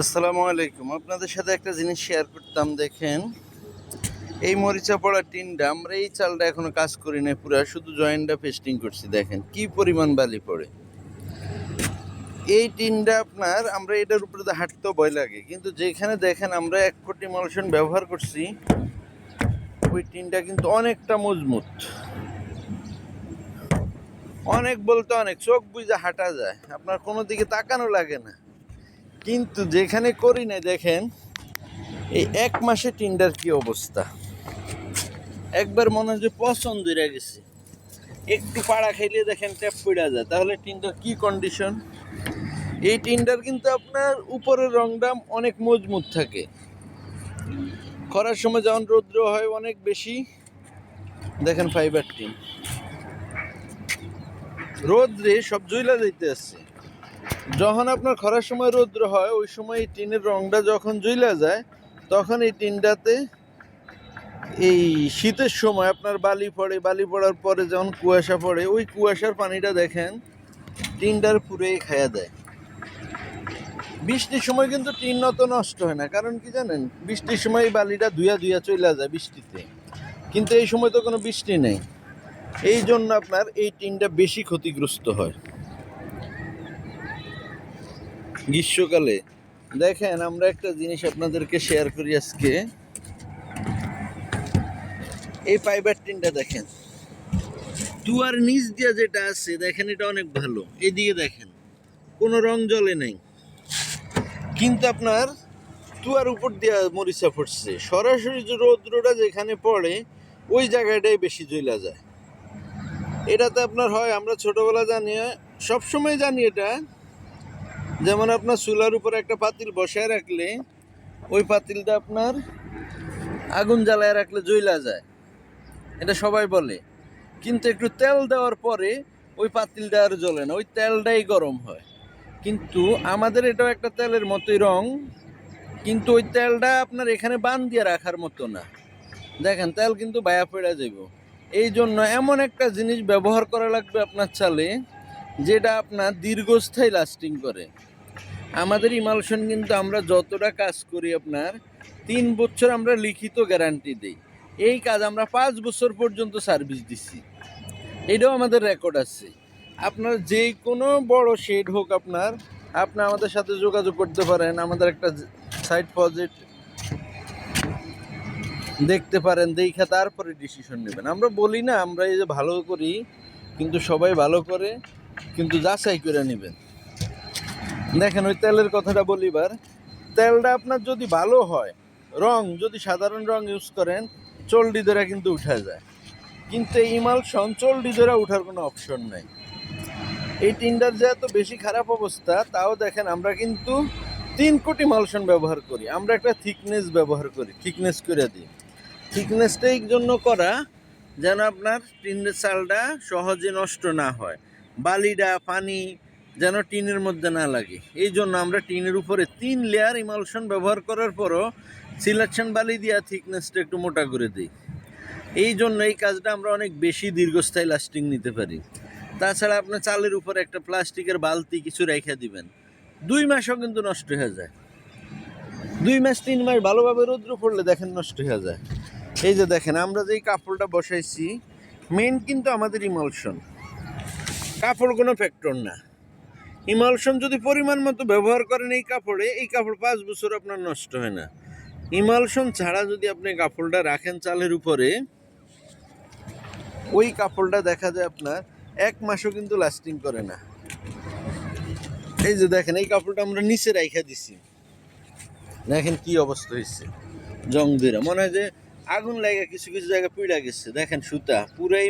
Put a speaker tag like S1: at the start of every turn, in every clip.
S1: আসসালামু আলাইকুম। আপনাদের সাথে একটা জিনিস শেয়ার করতাম, দেখেন। এই মরিচা পড়া টিনটা, আমরা এই চালটা এখনও কাজ করি না পুরো, শুধু জয়েন্টটা পেস্টিং করছি, দেখেন। কি পরিমাণ বালি পড়ে। এই টিনটা আপনার, আমরা এটার উপরে তো হাঁটতেও ভয় লাগে, কিন্তু যেখানে দেখেন আমরা এক কোটি মালসন ব্যবহার করছি, ওই টিনটা কিন্তু অনেকটা মজবুত। অনেক বলতে অনেক, চোখ বুঝে হাঁটা যায়, আপনার কোনো দিকে তাকানো লাগে না। কিন্তু যেখানে করি না দেখেন, এই এক মাসে টিন্ডার কি অবস্থা? একবার মনে হয় যে পছন্দ হয়ে গেছে। একটু পাড়া খাইলে দেখেন ট্যাপ পড়া যায়। তাহলে টিন্ডার কি কন্ডিশন এই টিন্ডার কিন্তু আপনার উপরের রংটা অনেক মজবুত থাকে। খরার সময় যখন রৌদ্র হয় অনেক বেশি। দেখেন ফাইবার টিন রোদ্রে সব জুইলা যাইতে আসছে যখন আপনার খরার সময় রৌদ্র হয়, ওই সময় এই টিনের রংটা যখন জ্বলা যায়, তখন এই টিনটাতে এই শীতের সময় আপনার বালি পড়ে, বালি পড়ার পরে যখন কুয়াশা পড়ে, ওই কুয়াশার পানিটা দেখেন, টিনটার পুরেই খায়া দেয়। বৃষ্টির সময় কিন্তু টিন অত নষ্ট হয় না, কারণ কি জানেন? বৃষ্টির সময় এই বালিটা ধুয়া ধুয়া চলে যায় বৃষ্টিতে। কিন্তু এই সময় তো কোনো বৃষ্টি নেই। এই জন্য আপনার এই টিনটা বেশি ক্ষতিগ্রস্ত হয়। গ্রীষ্মকালে। দেখেন, আমরা একটা জিনিস আপনাদেরকে শেয়ার করি আজকে। এই ফাইবার টিনটা দেখেন। তুয়ার নিচ দিয়ে যেটা আছে, দেখেন, এটা অনেক ভালো। এদিকে দেখেন, কোনো রং জলে নেই। কিন্তু আপনার তুয়ার উপর দিয়ে মরিচা ফুটছে সরাসরি যে রৌদ্রটা যেখানে পড়ে, ওই জায়গাটাই বেশি জ্বলা যায়। এটাতে আপনার হয়, আমরা ছোটবেলা জানি, সবসময় জানি এটা যেমন আপনার চুলার উপর একটা পাতিল বসায় রাখলে, ওই পাতিলটা আপনার আগুন জ্বালায় রাখলে জ্বলা যায়। এটা সবাই বলে। কিন্তু একটু তেল দেওয়ার পরে ওই পাতিলটা আর জ্বলে না, ওই তেলটাই গরম হয়। কিন্তু আমাদের এটাও একটা তেলের মতোই রং, কিন্তু ওই তেলটা আপনার এখানে বান দিয়ে রাখার মতো না। দেখেন, তেল কিন্তু বায়া পড়ে যাব এই জন্য এমন একটা জিনিস ব্যবহার করা লাগবে আপনার চালে, যেটা আপনার দীর্ঘস্থায়ী লাস্টিং করে। আমাদের ইমালশন কিন্তু আমরা যতটা কাজ করি আপনার, তিন বছর আমরা লিখিত গ্যারান্টি দিই। এই কাজ আমরা পাঁচ বছর পর্যন্ত সার্ভিস দিচ্ছি এটাও আমাদের রেকর্ড আছে। আপনার যে কোনো বড় শেড হোক আপনার, আপনি আমাদের সাথে যোগাযোগ করতে পারেন, আমাদের একটা সাইট প্রজেক্ট দেখতে পারেন, দেখা তারপরে ডিসিশন নেবেন। আমরা বলি না, আমরা এই যে ভালো করি, কিন্তু সবাই ভালো করে, কিন্তু যাচাই করে নেবেন। দেখেন, ওই তেলের কথাটা বলিবার তেলটা আপনার যদি ভালো হয়, রং যদি সাধারণ রং ইউজ করেন, চল্ডি ধরে কিন্তু উঠা যায়। কিন্তু এই ইমালশন চল্ডি ধরে উঠার কোনো অপশন নেই। এই টিন্ডার যে এত বেশি খারাপ অবস্থা, তাও দেখেন আমরা কিন্তু তিন কোটি মালশন ব্যবহার করি। আমরা একটা থিকনেস ব্যবহার করি থিকনেস করে দিই। থিকনেসটা এই জন্য করা যেন আপনার টিনের চালটা সহজে নষ্ট না হয়। বালিটা পানি যেন টিনের মধ্যে না লাগে। এই জন্য আমরা টিনের উপরে তিন লেয়ার ইমালশন ব্যবহার করার পরও সিলেকশন বালি দিয়া থিকনেসটা একটু মোটা করে দিই। এই জন্য এই কাজটা আমরা অনেক বেশি দীর্ঘস্থায়ী লাস্টিং নিতে পারি। তাছাড়া আপনার চালের উপরে একটা প্লাস্টিকের বালতি কিছু রেখে দিবেন। দুই মাসও কিন্তু নষ্ট হয়ে যায়। দুই মাস, তিন মাস ভালোভাবে রৌদ্র পড়লে দেখেন নষ্ট হয়ে যায়। এই যে দেখেন, আমরা যেই কাপড়টা বসাইছি মেন কিন্তু আমাদের ইমালশন কাপড় কোনো ফ্যাক্টর না। ইমালশন যদি পরিমাণ মতো ব্যবহার করেন এই কাপড়ে, এই কাপড় পাঁচ বছর আপনার নষ্ট হয় না। ইমালশন ছাড়া যদি আপনি কাপড়টা রাখেন চালের উপরে, ওই কাপড়টা দেখা যায় আপনার এক মাসও কিন্তু লাস্টিং করে না। এই যে দেখেন, এই কাপড়টা আমরা নিচে রাইখা দিছি। দেখেন কি অবস্থা হয়েছে জং দিয়ে মনে হয় যে আগুন লাগে কিছু কিছু জায়গায় পিড়া গেছে। দেখেন সুতা পুরাই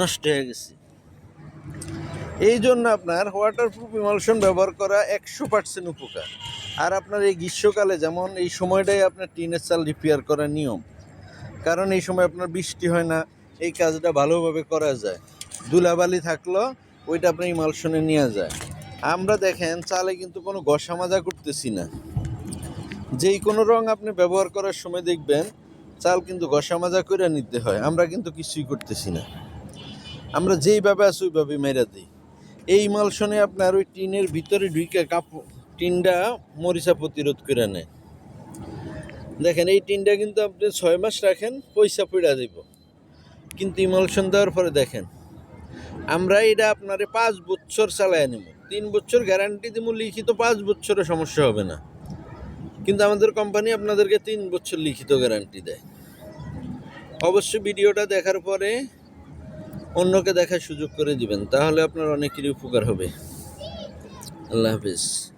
S1: নষ্ট হয়ে গেছে। এই জন্য আপনার ওয়াটারপ্রুফ ইমালশন ব্যবহার করা একশো পার্সেন্ট উপকার। আর আপনার এই গ্রীষ্মকালে যেমন এই সময়টাই আপনার টিনের চাল রিপেয়ার করার নিয়ম। কারণ এই সময় আপনার বৃষ্টি হয় না, এই কাজটা ভালোভাবে করা যায়। ধুলাবালি থাকল, ওইটা আপনার ইমালশনে নিয়ে যায়। আমরা দেখেন, চালে কিন্তু কোনো ঘষা মাজা করতেছি না। যেই কোনো রং আপনি ব্যবহার করার সময় দেখবেন, চাল কিন্তু ঘষা মাজা করে নিতে হয়। আমরা কিন্তু কিছুই করতেছি না। আমরা যেইভাবে আছি ওইভাবে মেরা দিই। এই ইমালশনে আপনার ওই টিনের ভিতরে ঢুকে কাপড় টিনটা মরিচা প্রতিরোধ করে নেয়। দেখেন, এই টিনটা কিন্তু আপনি ছয় মাস রাখেন, পয়সা পড়া দিব। কিন্তু ইমলশন দেওয়ার পরে দেখেন, আমরা এটা আপনারে পাঁচ বছর চালায় নেব। তিন বছর গ্যারান্টি দিব লিখিত পাঁচ বছরের সমস্যা হবে না। কিন্তু আমাদের কোম্পানি আপনাদেরকে তিন বছর লিখিত গ্যারান্টি দেয়। অবশ্যই ভিডিওটা দেখার পরে অন্যকে দেখার সুযোগ করে দিবেন তাহলে আপনার অনেকেরই উপকার হবে। আল্লাহ হাফিজ।